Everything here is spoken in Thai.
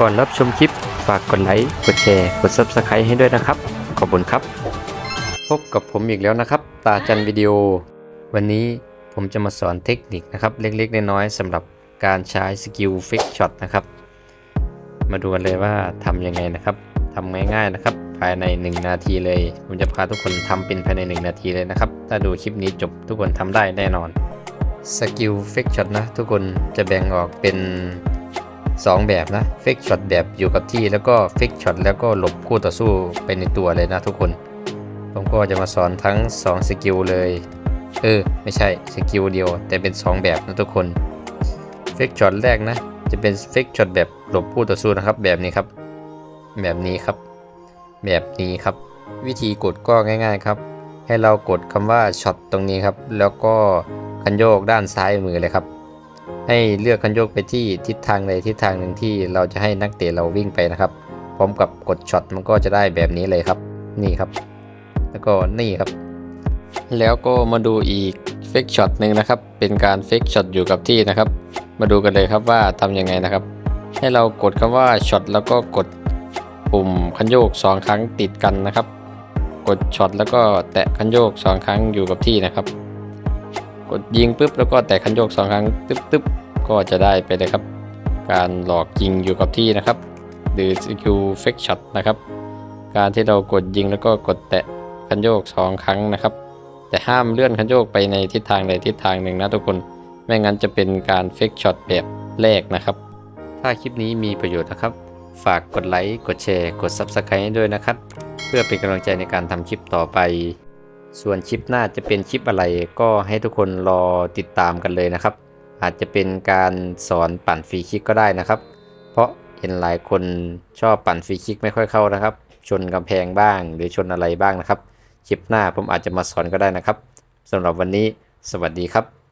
ก่อนรับชมคลิปฝากกดไลค์ กดแชร์ กด Subscribe ให้ด้วยนะครับ ขอบคุณครับ พบกับผมอีกแล้วนะครับ ตาจันวิดีโอ วันนี้ผมจะมาสอนเทคนิคนะครับ เล็กๆ น้อยๆสำหรับการใช้สกิลฟิกช็อตนะครับ มาดูกันเลยว่าทำยังไงนะครับทำง่ายๆนะครับ ภายใน 1 นาทีเลย ผมจะพาทุกคนทำเป็นภายใน 1 นาทีเลยนะครับ ถ้าดูคลิปนี้จบทุกคนทำได้แน่นอนสกิลฟิกช็อตนะทุกคนจะแบ่งออกเป็น 2 แบบนะฟิกช็อตแบบอยู่กับที่แล้วก็ฟิกช็อตแล้วก็หลบคู่ต่อสู้ไปในตัวเลยนะทุกคน ผมก็จะมาสอนทั้ง 2 สกิลเลย เออ ไม่ใช่สกิลเดียว แต่เป็น 2 แบบนะทุกคนฟิกช็อตแรกนะ จะเป็นฟิกช็อตแบบหลบคู่ต่อสู้นะครับ แบบนี้ครับ แบบนี้ครับ แบบนี้ครับ วิธีกดก็ง่าย ๆครับ ให้เรากดคำว่าช็อตตรงนี้ครับ แล้วก็คันโยกด้านซ้ายมือเลยครับ ให้เลือกคันโยกไปที่ทิศทางใดทิศทางหนึ่งที่เราจะให้นักเตะเราวิ่งไปนะครับ พร้อมกับกดช็อตมันก็จะได้แบบนี้เลยครับ นี่ครับ แล้วก็นี่ครับ แล้วก็มาดูอีกเฟกช็อตหนึ่งนะครับ เป็นการเฟกช็อตอยู่กับที่นะครับ มาดูกันเลยครับว่าทำยังไงนะครับ ให้เรากดคำว่าช็อตแล้วก็กดปุ่มคันโยก 2 ครั้งติดกันนะครับ กดช็อตแล้วก็แตะคันโยก 2 ครั้งอยู่กับที่นะครับ ดยิงปุ๊บแล้วก็แตะคันโยก2ครั้งตึ๊บตึ๊บก็จะได้ไปเลยครับ การหลอกยิงอยู่กับที่นะครับ หรือสกิลเฟกช็อตนะครับ การที่เรากดยิงแล้วก็กดแตะคันโยก2ครั้งนะครับ แต่ห้ามเลื่อนคันโยกไปในทิศทางใดทิศทางหนึ่งนะทุกคน ไม่งั้นจะเป็นการเฟกช็อตแบบแรกนะครับ ถ้าคลิปนี้มีประโยชน์นะครับ ฝากกดไลค์ กดแชร์ กด Subscribe ด้วยนะครับ เพื่อเป็นกำลังใจในการทำคลิปต่อไป ส่วนชิปหน้าจะเป็นชิปอะไรก็ให้ทุกคนรอติดตามกันเลยนะครับ อาจจะเป็นการสอนปั่นฟรีคิกก็ได้นะครับ เพราะเห็นหลายคนชอบปั่นฟรีคิกไม่ค่อยเข้านะครับ ชนกำแพงบ้างหรือชนอะไรบ้างนะครับ ชิปหน้าผมอาจจะมาสอนก็ได้นะครับสำหรับวันนี้ สวัสดีครับ